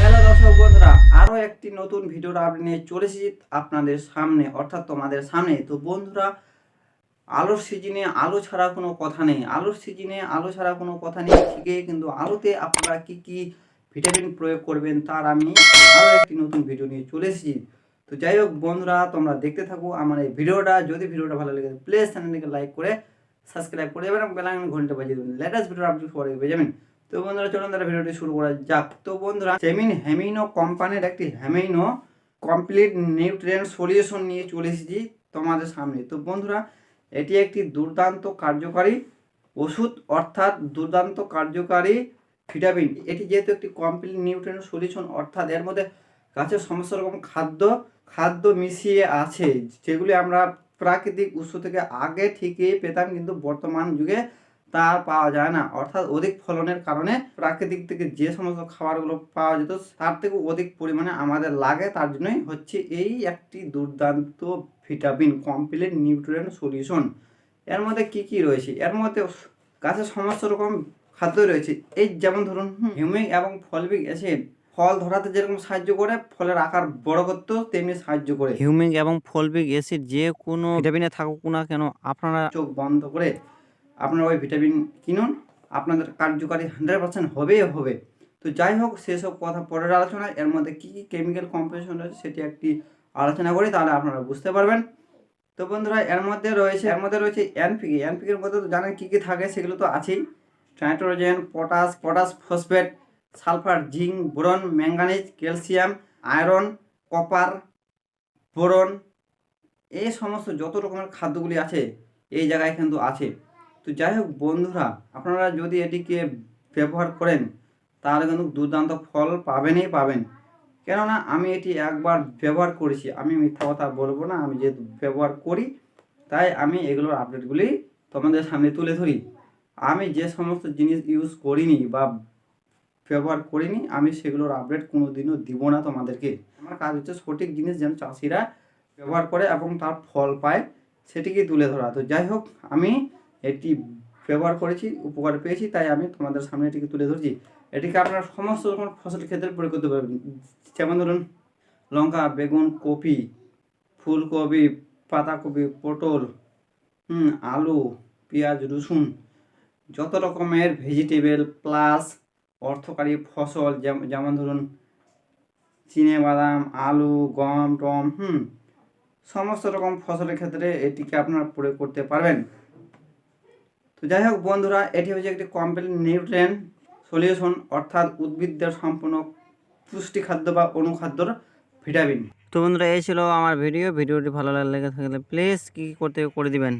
Hello দর্শক বন্ধুরা আরও একটি নতুন ভিডিওর আপডেট নিয়ে চলে এসেছি আপনাদের সামনে, অর্থাৎ তোমাদের সামনে। তো বন্ধুরা, আলুর সিজনে আলু ছাড়া কোনো কথা নেই। আলুর সিজনে আলু ছাড়া কোনো কথা নেই। ঠিকই, কিন্তু আলুতে আপনারা কি কি ভিটামিন প্রয়োগ করবেন তার আমি আরও একটি নতুন ভিডিও নিয়ে চলে এসেছি। তো যাই হোক বন্ধুরা, তোমরা দেখতে থাকো আমার এই ভিডিওটা। যদি ভিডিওটা ভালো লেগে প্লিজ চ্যানেলটিকে লাইক করে সাবস্ক্রাইব করে দেবেন এবং বেলাঙ্গন ঘণ্টা বাজিয়ে দেবেন। লেটেস্ট ভিডিও সবাই পেয়ে যাবেন। তো বন্ধুরা, চলুন তাহলে ভিডিওটি শুরু করা যাক। তো বন্ধুরা, সেমিন হেমিনো কোম্পানির একটি হেমিনো কমপ্লিট নিউট্রিয়েন্ট সলিউশন নিয়ে চলে এসেছি তোমাদের সামনে। তো বন্ধুরা, এটি একটি দুর্দান্ত কার্যকারী ওষুধ, অর্থাৎ দুর্দান্ত কার্যকারী ভিটামিন। এটি যেহেতু একটি কমপ্লিট নিউট্রিয়েন্ট সলিউশন অর্থাৎ এর মধ্যে গাছের সমস্ত রকম খাদ্য খাদ্য মিশিয়ে আছে, যেগুলি আমরা প্রাকৃতিক উৎস থেকে আগে থেকেই পেতাম, কিন্তু বর্তমান যুগে তা আর পাওয়া যায় না। অর্থাৎ অধিক ফলনের কারণে প্রাকৃতিক থেকে যে সমস্ত খাবারগুলো পাওয়া যেত তার থেকে অধিক পরিমাণে আমাদের লাগে তার জন্যই হচ্ছে এই একটি দুর্দান্ত ভিটামিন কমপ্লিট নিউট্রিয়েন্ট সলিউশন। এর মধ্যে কি কি রয়েছে? এর মধ্যে গাছের সমস্ত রকম খাদ্য রয়েছে। এই যেমন ধরুন হিউমিক এবং ফলবিক অ্যাসিড। ফল ধরাতে যেরকম সাহায্য করে ফলের আকার বড় করতেও তেমনি সাহায্য করে। হিউমিক এবং ফলবিক অ্যাসিড যে কোনো ভিটামিনে থাকুক না কেন আপনারা চোখ বন্ধ করে আপনারা ওই ভিটামিন কিনুন, আপনাদের কার্যকারী হান্ড্রেড পার্সেন্ট হবেই হবে। তো যাই হোক, সেসব কথা পরের আলোচনা এর মধ্যে কী কী কেমিক্যাল কম্পোজিশন রয়েছে সেটি একটি আলোচনা করি, তাহলে আপনারা বুঝতে পারবেন। তো বন্ধুরা, এর মধ্যে রয়েছে, এর মধ্যে রয়েছে এনপিকে এনপিকের মধ্যে তো জানেন কী কী থাকে, সেগুলো তো আছেই। Nitrogen potash potash phosphate sulphur zinc boron manganese calcium iron copper boron এই সমস্ত যত রকমের খাদ্যগুলি আছে, এই জায়গায় কিন্তু আছে। তো যাই হোক, বন্ধুরা, আপনারা যদি এটিকে ব্যবহার করেন, তাহলে কিন্তু দুর্দান্ত ফল পাবেনই পাবেন। কেননা, আমি এটি একবার ব্যবহার করেছি, আমি মিথ্যা কথা বলব না, আমি যেহেতু ব্যবহার করি, তাই আমি এগুলোর আপডেটগুলি তোমাদের সামনে তুলে ধরি। আমি যে সমস্ত জিনিস ইউজ করিনি বা ব্যবহার করিনি, আমি সেগুলোর আপডেট কোনো দিনও দিব না তোমাদেরকে। আমার কাজ হচ্ছে সঠিক জিনিস যেন চাষিরা ব্যবহার করে এবং তার ফল পায় সেটিকে তুলে ধরা। তো যাই হোক, আমি এটি ব্যবহার করেছি, উপকার পেয়েছি, তাই আমি তোমাদের সামনে এটিকে তুলে ধরছি। এটিকে আপনারা সমস্ত রকম ফসল ক্ষেত্রে প্রয়োগ করতে পারবেন। যেমন ধরুন, লঙ্কা, বেগুন, কপি, ফুলকপি, পাতাকপি, পটল, হুম, আলু, পেঁয়াজ, রসুন, যত রকমের ভেজিটেবল প্লাস অর্থকারী ফসল যেমন ধরুন, চিনে বাদাম, আলু, গম, টম, হুম, সমস্ত রকম ফসলের ক্ষেত্রে এটিকে আপনারা প্রয়োগ করতে পারবেন। তো যাই হোক বন্ধুরা, এটি হচ্ছে একটি কমপ্লিট নিউট্রেন সলিউশন অর্থাৎ উদ্ভিদদের সম্পূর্ণ পুষ্টি খাদ্য বা অনুখাদ্যর ভিটামিন তো বন্ধুরা, এই ছিল আমার ভিডিও ভিডিওটি ভালো লাগলে থাকলে প্লিজ কী করতে করে দিবেন।